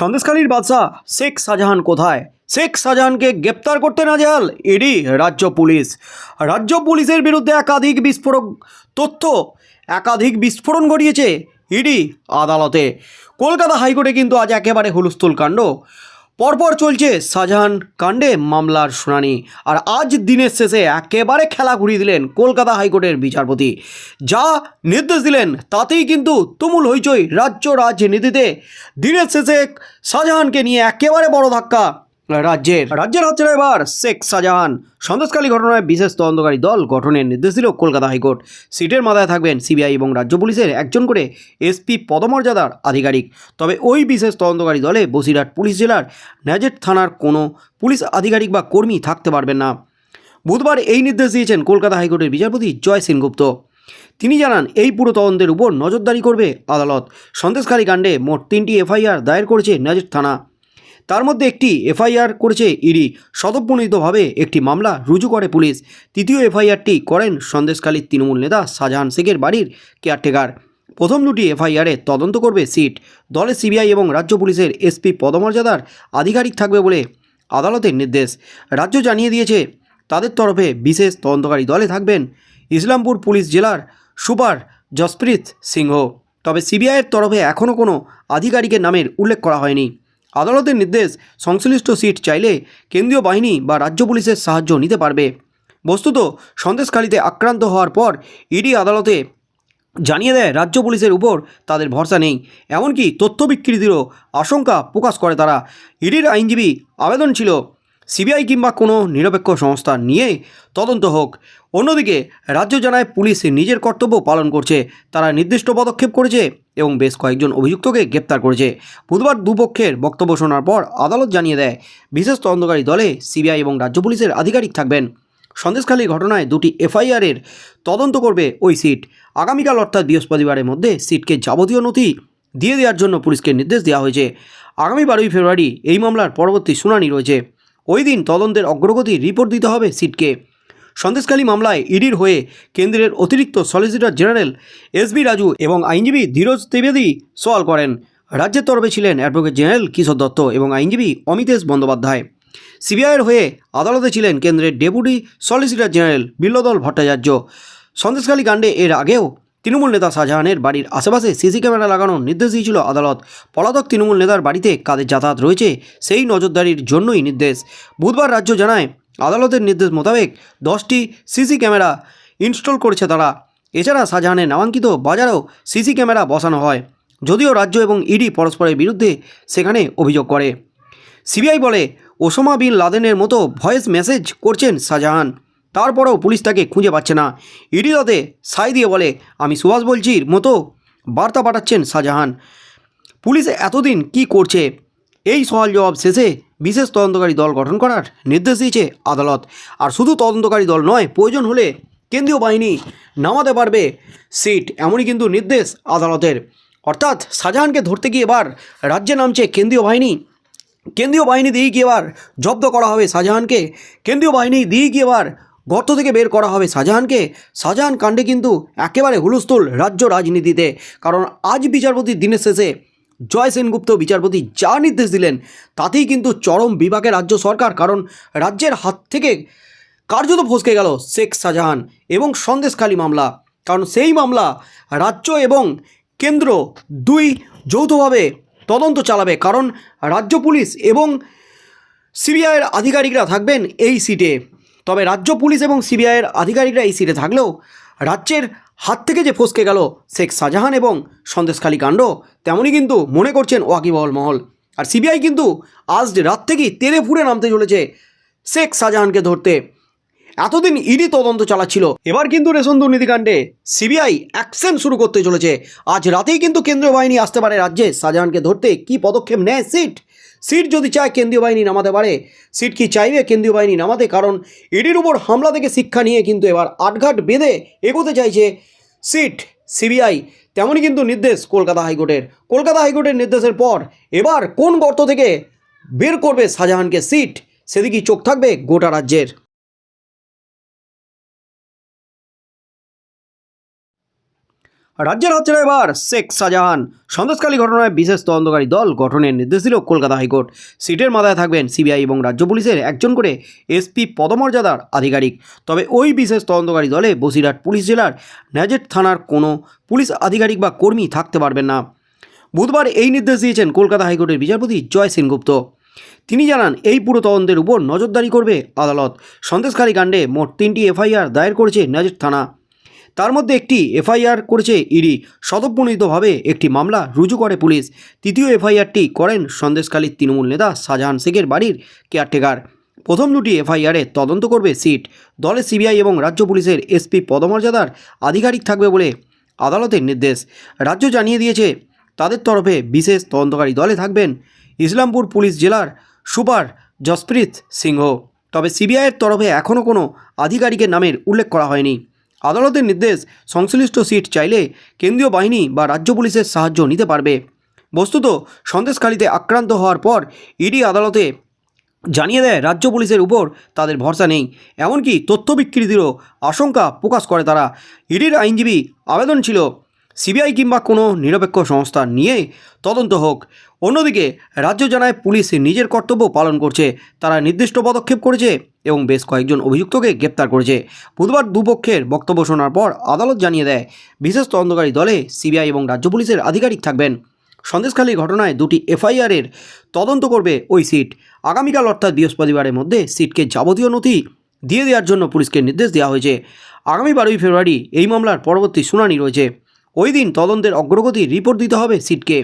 সন্দেশখালীর বাদশাহ শেখ শাহজাহান কোথায়? শেখ শাহজাহানকে গ্রেপ্তার করতে না জাল ইডি রাজ্য পুলিশ। রাজ্য পুলিশের বিরুদ্ধে একাধিক বিস্ফোরক তথ্য, একাধিক বিস্ফোরণ ঘটিয়েছে ইডি আদালতে। কলকাতা হাইকোর্টে কিন্তু আজ একেবারে হুলস্থুল কাণ্ড। পরপর চলছে শাহজাহান কাণ্ডে মামলার শুনানি। আর আজ দিনের শেষে একেবারে খেলা ঘুরিয়ে দিলেন কলকাতা হাইকোর্টের বিচারপতি। যা নির্দেশ দিলেন, তাতেই কিন্তু তুমুল হইচই রাজ্য রাজনীতিতে। দিনের শেষে শাহজাহানকে নিয়ে একেবারে বড় ধাক্কা। রাজ্যের। রাজ্যের হচ্ছে না এবার শেখ শাহজাহান। সন্দেশকালী ঘটনায় বিশেষ তদন্তকারী দল গঠনের নির্দেশ দিল কলকাতা হাইকোর্ট। সিটের মাথায় থাকবেন সিবিআই এবং রাজ্য পুলিশের একজন করে এসপি পদমর্যাদার আধিকারিক। তবে ওই বিশেষ তদন্তকারী দলে বসিরহাট পুলিশ জেলার ন্যাজেট থানার কোনো পুলিশ আধিকারিক বা কর্মী থাকতে পারবেন না। বুধবার এই নির্দেশ দিয়েছেন কলকাতা হাইকোর্টের বিচারপতি জয় সেনগুপ্ত। তিনি জানান, এই পুরো তদন্তের উপর নজরদারি করবে আদালত। সন্দেশকারী কাণ্ডে মোট তিনটি এফআইআর দায়ের করেছে ন্যাজেট থানা। তার মধ্যে একটি এফআইআর করেছে ইডি। স্বতঃপ্রণীতভাবে একটি মামলা রুজু করে পুলিশ। তৃতীয় এফআইআরটি করেন সন্দেশকালীর তৃণমূল নেতা শাহজাহান শেখের বাড়ির কেয়ারটেকার। প্রথম দুটি এফআইআরে তদন্ত করবে সিট। দলে সিবিআই এবং রাজ্য পুলিশের এসপি পদমর্যাদার আধিকারিক থাকবে বলে আদালতের নির্দেশ। রাজ্য জানিয়ে দিয়েছে, তাদের তরফে বিশেষ তদন্তকারী দলে থাকবেন ইসলামপুর পুলিশ জেলার সুপার জসপ্রীত সিংহ। তবে সিবিআইয়ের তরফে এখনও কোনো আধিকারিকের নামের উল্লেখ করা হয়নি। আদালতের নির্দেশ সংশ্লিষ্ট সিট চাইলে কেন্দ্রীয় বাহিনী বা রাজ্য পুলিশের সাহায্য নিতে পারবে। বস্তুত, সন্দেশখালীতে আক্রান্ত হওয়ার পর ইডি আদালতে জানিয়ে দেয়, রাজ্য পুলিশের উপর তাদের ভরসা নেই। এমনকি তথ্য বিকৃতিরও আশঙ্কা প্রকাশ করে তারা। ইডির আইনজীবী আবেদন ছিল, সিবিআই কিংবা কোনো নিরপেক্ষ সংস্থা নিয়ে তদন্ত হোক। অন্যদিকে, রাজ্য জানায় পুলিশ নিজের কর্তব্য পালন করছে। তারা নির্দিষ্ট পদক্ষেপ করেছে এবং বেশ কয়েকজন অভিযুক্তকে গ্রেপ্তার করেছে। বুধবার দুপক্ষের বক্তব্য শোনার পর আদালত জানিয়ে দেয়, বিশেষ তদন্তকারী দলে সিবিআই এবং রাজ্য পুলিশের আধিকারিক থাকবেন। সন্দেশখালীর ঘটনায় দুটি এফআইআরের তদন্ত করবে ওই সিট। আগামীকাল অর্থাৎ বৃহস্পতিবারের মধ্যে সিটকে যাবতীয় নথি দিয়ে দেওয়ার জন্য পুলিশকে নির্দেশ দেওয়া হয়েছে। আগামী বারোই ফেব্রুয়ারি এই মামলার পরবর্তী শুনানি রয়েছে। ওই দিন তদন্তের অগ্রগতি রিপোর্ট দিতে হবে সিটকে। সন্দেশখালী মামলায় ইডির হয়ে কেন্দ্রের অতিরিক্ত solicitor general S B Raju এবং আইনজীবী ধীরজ ত্রিবেদী সওয়াল করেন। রাজ্যের তরফে ছিলেন অ্যাডভোকেট জেনারেল কিশোর দত্ত এবং আইনজীবী অমিতেশ বন্দ্যোপাধ্যায়। সিবিআইয়ের হয়ে আদালতে ছিলেন কেন্দ্রের deputy solicitor general Billwadal Bhattacharya. Sandeshkhali কাণ্ডে এর আগেও তৃণমূল নেতা শাহজাহানের বাড়ির আশেপাশে সিসি ক্যামেরা লাগানোর নির্দেশ দিয়েছিল আদালত। পলাতক তৃণমূল নেতার বাড়িতে কাদের যাতায়াত রয়েছে, সেই নজরদারির জন্যই নির্দেশ। বুধবার রাজ্য জানায় আদালতের নির্দেশ মোতাবেক দশটি সিসি ক্যামেরা ইনস্টল করেছে তারা। এছাড়া শাহজাহানের নামাঙ্কিত বাজারেও সিসি ক্যামেরা বসানো হয়, যদিও রাজ্য এবং ইডি পরস্পরের বিরুদ্ধে সেখানে অভিযোগ করে। সিবিআই বলে, ওসামা বিন লাদেনের মতো ভয়েস মেসেজ করছেন শাহজাহান। তারপরেও পুলিশ তাকে খুঁজে পাচ্ছে না। ইডি তাতে সাই দিয়ে বলে, আমি সুভাষ বলছির মতো বার্তা পাঠাচ্ছেন শাহজাহান। পুলিশ এতদিন কি করছে? এই সওয়াল জবাব শেষে বিশেষ তদন্তকারী দল গঠন করার নির্দেশ দিয়েছে আদালত। আর শুধু তদন্তকারী দল নয়, প্রয়োজন হলে কেন্দ্রীয় বাহিনী নামাতে পারবে সিট, এমনই কিন্তু নির্দেশ আদালতের। অর্থাৎ শাহজাহানকে ধরতে গিয়ে এবার রাজ্যে নামছে কেন্দ্রীয় বাহিনী। কেন্দ্রীয় বাহিনী দিয়েই গিয়ে এবার জব্দ করা হবে শাহজাহানকে। কেন্দ্রীয় বাহিনী দিয়েই গিয়ে এবার গর্ত থেকে বের করা হবে শাহজাহানকে। শাহজাহান কাণ্ডে কিন্তু একেবারে হুলস্থুল রাজ্য রাজনীতিতে। কারণ আজ বিচারপতির দিনের শেষে জয় সেনগুপ্ত বিচারপতি যা নির্দেশ দিলেন, তাতেই কিন্তু চরম বিভাগে রাজ্য সরকার, কারণ রাজ্যের হাত থেকে কার্যত ফসকে গেল শেখ শাহজাহান এবং সন্দেশখালী মামলা। কারণ সেই মামলা রাজ্য এবং কেন্দ্র দুই যৌথভাবে তদন্ত চালাবে, কারণ রাজ্য পুলিশ এবং সিবিআইয়ের আধিকারিকরা থাকবেন এই সিটে। তবে রাজ্য পুলিশ এবং সিবিআইয়ের আধিকারিকরা এই সিটে থাকলেও রাজ্যের হাত থেকে যে ফসকে গেল শেখ শাহজাহান এবং সন্দেশখালী কাণ্ড, তেমনই কিন্তু মনে করছেন ওয়াকিবহল মহল। আর সিবিআই কিন্তু আজ রাত থেকেই তেরে ফুরে নামতে চলেছে শেখ শাহজাহানকে ধরতে। এতদিন ইডি তদন্ত চালাচ্ছিল, এবার কিন্তু রেশন দুর্নীতিকাণ্ডে সিবিআই অ্যাকশন শুরু করতে চলেছে। আজ রাতেই কিন্তু কেন্দ্রীয় বাহিনী আসতে পারে রাজ্যে শাহজাহানকে ধরতে। কি পদক্ষেপ নেয় সিট? সিট যদি চায় কেন্দ্রীয় বাহিনী নামাতে পারে, সিট কি চাইবে কেন্দ্রীয় বাহিনী নামাতে? কারণ ইডির উপর হামলা থেকে শিক্ষা নিয়ে কিন্তু এবার আটঘাট বেঁধে এগোতে চাইছে সিট, সিবিআই। তেমনই কিন্তু নির্দেশ কলকাতা হাইকোর্টের। কলকাতা হাইকোর্টের নির্দেশের পর এবার কোন গর্ত থেকে বের করবে শাহজাহানকে সিট? সেদিকেই চোখ থাকবে গোটা রাজ্যের। রাজ্যের হাতছাড়া এবার শেখ শাহজাহান। সন্দেশকালী ঘটনায় বিশেষ তদন্তকারী দল গঠনের নির্দেশ দিল কলকাতা হাইকোর্ট। সিটের মাথায় থাকবেন সিবিআই এবং রাজ্য পুলিশের একজন করে এসপি পদমর্যাদার আধিকারিক। তবে ওই বিশেষ তদন্তকারী দলে বসিরহাট পুলিশ জেলার ন্যাজেট থানার কোনো পুলিশ আধিকারিক বা কর্মী থাকতে পারবেন না। বুধবার এই নির্দেশ দিয়েছেন কলকাতা হাইকোর্টের বিচারপতি জয় সেনগুপ্ত। তিনি জানান, এই পুরো তদন্তের উপর নজরদারি করবে আদালত। সন্দেশকারী কাণ্ডে মোট তিনটি এফআইআর দায়ের করেছে নাজের থানা। তার মধ্যে একটি এফআইআর করেছে ইডি। স্বতঃপ্রণীতভাবে একটি মামলা রুজু করে পুলিশ। তৃতীয় এফআইআরটি করেন সন্দেশকালীর তৃণমূল নেতা শাহজাহান শেখের বাড়ির কেয়ারটেকার। প্রথম দুটি এফআইআরে তদন্ত করবে সিট। দলে সিবিআই এবং রাজ্য পুলিশের এসপি পদমর্যাদার আধিকারিক থাকবে বলে আদালতের নির্দেশ। রাজ্য জানিয়ে দিয়েছে, তাদের তরফে বিশেষ তদন্তকারী দলে থাকবেন ইসলামপুর পুলিশ জেলার সুপার জসপ্রীত সিংহ। তবে সিবিআইয়ের তরফে এখনও কোনো আধিকারিকের নামের উল্লেখ করা হয়নি। আদালতের নির্দেশ সংশ্লিষ্ট সিট চাইলে কেন্দ্রীয় বাহিনী বা রাজ্য পুলিশের সাহায্য নিতে পারবে। বস্তুত সন্দেশকালীতে আক্রান্ত হওয়ার পর ইডি আদালতে জানিয়ে দেয়, রাজ্য পুলিশের উপর তাদের ভরসা নেই। এমনকি তথ্য বিকৃতিরও আশঙ্কা প্রকাশ করে তারা। ইডির আইনজীবী আবেদন ছিল, সিবিআই কিংবা কোনো নিরপেক্ষ সংস্থা নিয়ে তদন্ত হোক। অন্যদিকে, রাজ্য জানায় পুলিশ নিজের কর্তব্য পালন করছে। তারা নির্দিষ্ট পদক্ষেপ করেছে এবং বেশ কয়েকজন অভিযুক্তকে গ্রেপ্তার করেছে। বুধবার দুপক্ষের বক্তব্য শোনার পর আদালত জানিয়ে দেয়, বিশেষ তদন্তকারী দলে সিবিআই এবং রাজ্য পুলিশের আধিকারিক থাকবেন। সন্দেশখালী ঘটনায় দুটি এফআইআরের তদন্ত করবে ওই সিট। আগামীকাল অর্থাৎ বৃহস্পতিবারের মধ্যে সিটকে যাবতীয় নথি দিয়ে দেওয়ার জন্য পুলিশকে নির্দেশ দেওয়া হয়েছে। আগামী বারোই ফেব্রুয়ারি এই মামলার পরবর্তী শুনানি রয়েছে। ওই দিন তদন্তের অগ্রগতি রিপোর্ট দিতে হবে সিটকে।